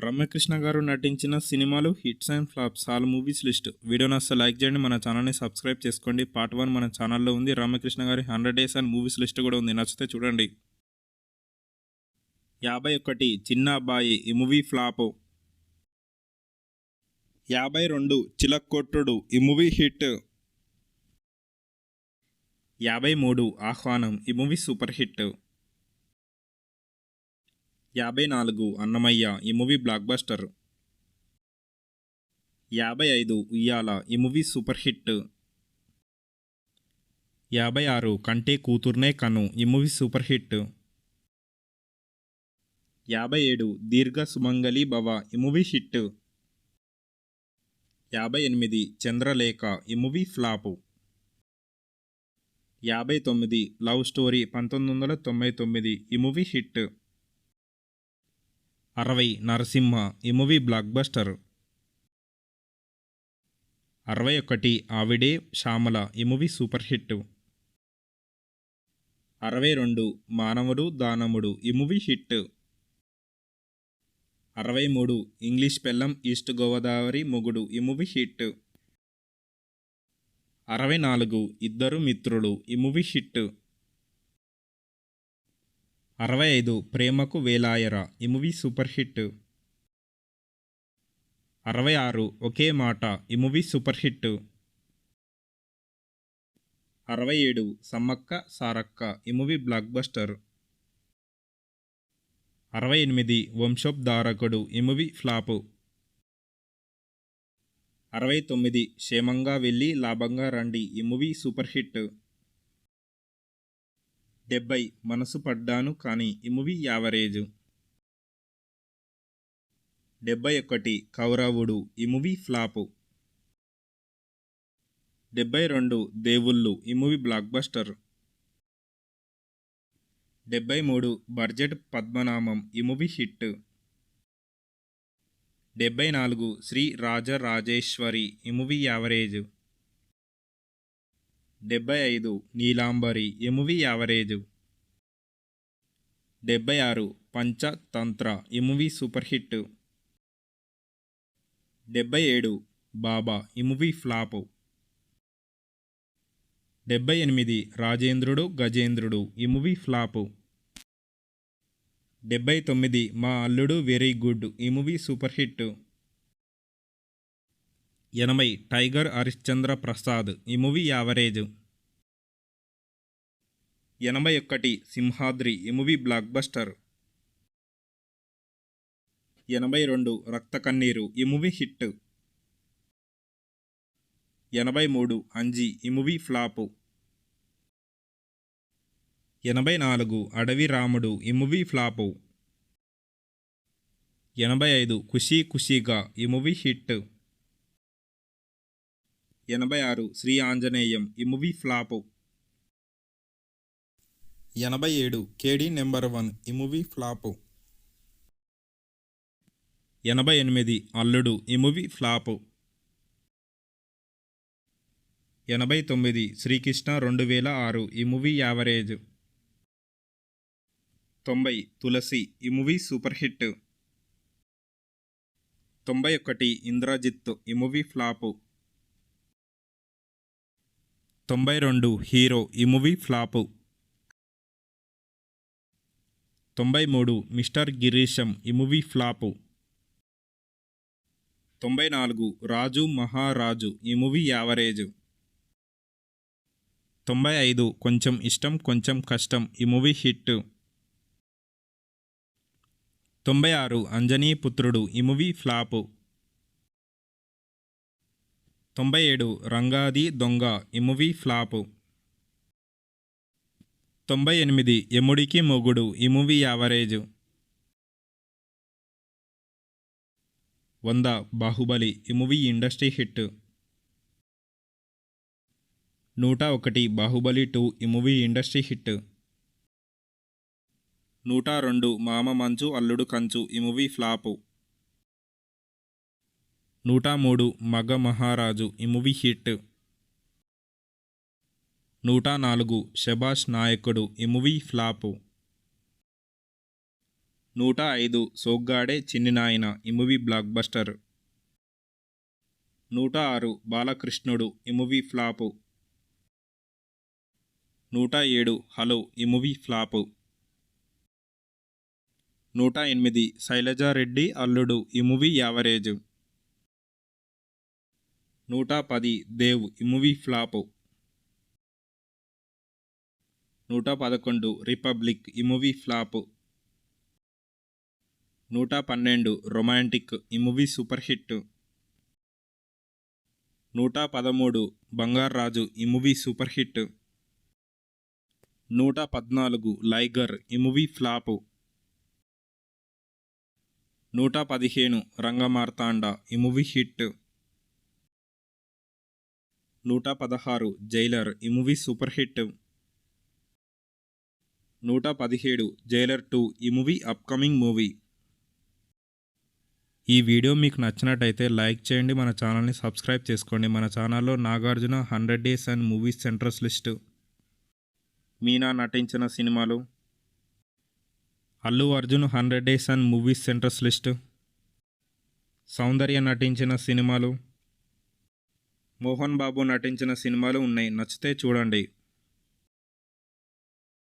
రమ్యకృష్ణ గారు నటించిన సినిమాలు hits and flops all movies list. వీడియోని అసలు లైక్ చేయండి మన ఛానల్ని సబ్స్క్రైబ్ చేసుకోండి. పార్ట్ వన్ మన ఛానల్లో ఉంది. రమ్యకృష్ణ గారి hundred days and movies list కూడా ఉంది. నచ్చితే చూడండి. యాభై ఒకటి చిన్న అబ్బాయి ఈ మూవీ ఫ్లాప్. యాభై రెండు చిలక్కొట్టుడు ఈ మూవీ హిట్. యాభై మూడు ఆహ్వానం ఈ మూవీ సూపర్ హిట్. యాభై నాలుగు అన్నమయ్య ఈ మూవీ బ్లాక్ బస్టర్ యాభై ఐదు ఉయ్యాల ఈ మూవీ సూపర్ హిట్ యాభై ఆరు కంటే కూతుర్నే కను ఈ మూవీ సూపర్ హిట్ యాభై ఏడు దీర్ఘ సుమంగళి భవ ఈ మూవీ హిట్ యాభై ఎనిమిది చంద్రలేఖ ఈ మూవీ ఫ్లాపు యాభై తొమ్మిది లవ్ స్టోరీ పంతొమ్మిది వందల తొంభై తొమ్మిది ఈ మూవీ హిట్ అరవై నరసింహ ఈ మూవీ బ్లాక్ బస్టర్ అరవై ఒకటి ఆవిడే శ్యామల ఈ మూవీ సూపర్ హిట్ అరవై రెండు మానవుడు దానముడు ఈ మూవీ హిట్ అరవై మూడు ఇంగ్లీష్ పెళ్ళం ఈస్ట్ గోదావరి మొగుడు ఈ మూవీ హిట్ అరవై నాలుగు ఇద్దరు మిత్రులు ఈ మూవీ హిట్ అరవై ఐదు ప్రేమకు వేలాయరా. ఈ మూవీ సూపర్ హిట్. అరవై ఆరు ఒకే మాట ఈ మూవీ సూపర్ హిట్. అరవై ఏడు సమ్మక్క సారక్క ఈ మూవీ బ్లాక్ బస్టర్. అరవై ఎనిమిది వంశోద్ధారకుడు ఈ మూవీ ఫ్లాపు. అరవై తొమ్మిది క్షేమంగా వెళ్ళి లాభంగా రండి ఈ మూవీ సూపర్ హిట్. డెబ్బై మనసు పడ్డాను కానీ ఈ మూవీ యావరేజ్. డెబ్బై ఒకటి కౌరవుడు ఈ మూవీ ఫ్లాపు. డెబ్బై రెండు దేవుళ్ళు ఈ మూవీ బ్లాక్ బస్టర్ డెబ్బై మూడు బడ్జెట్ పద్మనామం ఈ మూవీ హిట్. డెబ్బై నాలుగు శ్రీ రాజరాజేశ్వరి ఈ మూవీ యావరేజ్. డెబ్బై ఐదు నీలాంబరి ఎమువి యావరేజ్. డెబ్బై ఆరు పంచతంత్ర ఎమువి సూపర్ హిట్ డెబ్బై ఏడు బాబా ఇమువి ఫ్లాపు. ఫ్లాప్ డెబ్బై ఎనిమిది రాజేంద్రుడు గజేంద్రుడు ఈ మూవీ ఫ్లాపు. డెబ్బై తొమ్మిది మా అల్లుడు వెరీ గుడ్ ఈ మూవీ సూపర్ హిట్ ఎనభై టైగర్ హరిశ్చంద్ర ప్రసాద్ ఈ మూవీ యావరేజ్. ఎనభై ఒకటి సింహాద్రి ఈ మూవీ బ్లాక్ బస్టర్. ఎనభై రెండు రక్త కన్నీరు ఈ మూవీ హిట్. ఎనభై మూడు అంజీ ఈ మూవీ ఫ్లాపు. ఎనభై నాలుగు అడవి రాముడు ఈ మూవీ ఫ్లాపు. ఎనభై ఐదు ఖుషీ ఖుషీగా ఈ మూవీ హిట్. ఎనభై ఆరు శ్రీ ఆంజనేయం ఈ మూవీ ఫ్లాపు. ఎనభై ఏడు కేడీ నెంబర్ వన్ ఈ మూవీ ఫ్లాపు. ఎనభై ఎనిమిది అల్లుడు ఈ మూవీ ఫ్లాపు. ఎనభై తొమ్మిది శ్రీకృష్ణ రెండు వేల ఆరు ఈ మూవీ యావరేజ్. తొంభై తులసి ఈ మూవీ సూపర్ హిట్. తొంభై ఒకటి ఇంద్రజిత్ ఈ మూవీ ఫ్లాపు. తొంభై రెండు హీరో ఈ మూవీ ఫ్లాపు. తొంభై మూడు మిస్టర్ గిరీశం ఈ మూవీ ఫ్లాపు. తొంభై నాలుగు రాజు మహారాజు ఈ మూవీ యావరేజ్. తొంభై ఐదు కొంచెం ఇష్టం కొంచెం కష్టం ఈ మూవీ హిట్. తొంభై ఆరు అంజనీ పుత్రుడు ఈ మూవీ ఫ్లాపు. తొంభై ఏడు రంగాది దొంగ ఈ మూవీ ఫ్లాపు. తొంభై ఎనిమిది యముడికి మొగుడు ఈ మూవీ యావరేజ్. వంద బాహుబలి ఈ మూవీ ఇండస్ట్రీ హిట్. నూట ఒకటి బాహుబలి టూ ఈ మూవీ ఇండస్ట్రీ హిట్. నూట రెండు మామ మంచు అల్లుడు కంచు ఈ మూవీ ఫ్లాపు. నూట మూడు మగ మహారాజు ఈ మూవీ హిట్. నూట నాలుగు శభాష్ నాయకుడు ఈ మూవీ ఫ్లాపు. నూట ఐదు సోగ్గాడే చిన్ని నాయన ఈ మూవీ బ్లాక్ బస్టర్. నూట ఆరు బాలకృష్ణుడు ఈ మూవీ ఫ్లాపు. నూట ఏడు హలో ఈ మూవీ ఫ్లాపు. నూట ఎనిమిది శైలజారెడ్డి అల్లుడు ఈ మూవీ యావరేజ్. నూట పది దేవ్ ఈ మూవీ ఫ్లాపు. నూట పదకొండు రిపబ్లిక్ ఈ మూవీ ఫ్లాప్. నూట పన్నెండు రొమాంటిక్ ఈ మూవీ సూపర్ హిట్. నూట పదమూడు బంగారాజు ఈ మూవీ సూపర్ హిట్. నూట పద్నాలుగు లైగర్ ఈ మూవీ ఫ్లాపు. నూట పదిహేను రంగమార్తాండ ఈ మూవీ హిట్. నూట పదహారు జైలర్ ఈ మూవీ సూపర్ హిట్. నూట పదిహేడు జైలర్ టూ ఈ మూవీ అప్కమింగ్ మూవీ. ఈ వీడియో మీకు నచ్చినట్టయితే లైక్ చేయండి మన ఛానల్ని సబ్స్క్రైబ్ చేసుకోండి. మన ఛానల్లో Nagarjuna hundred days and movies centres list. Meena నటించిన సినిమాలు. Allu Arjun hundred days and movies centres list. Soundarya నటించిన సినిమాలు. మోహన్ బాబు నటించిన సినిమాలు ఉన్నాయి. నచ్చితే చూడండి.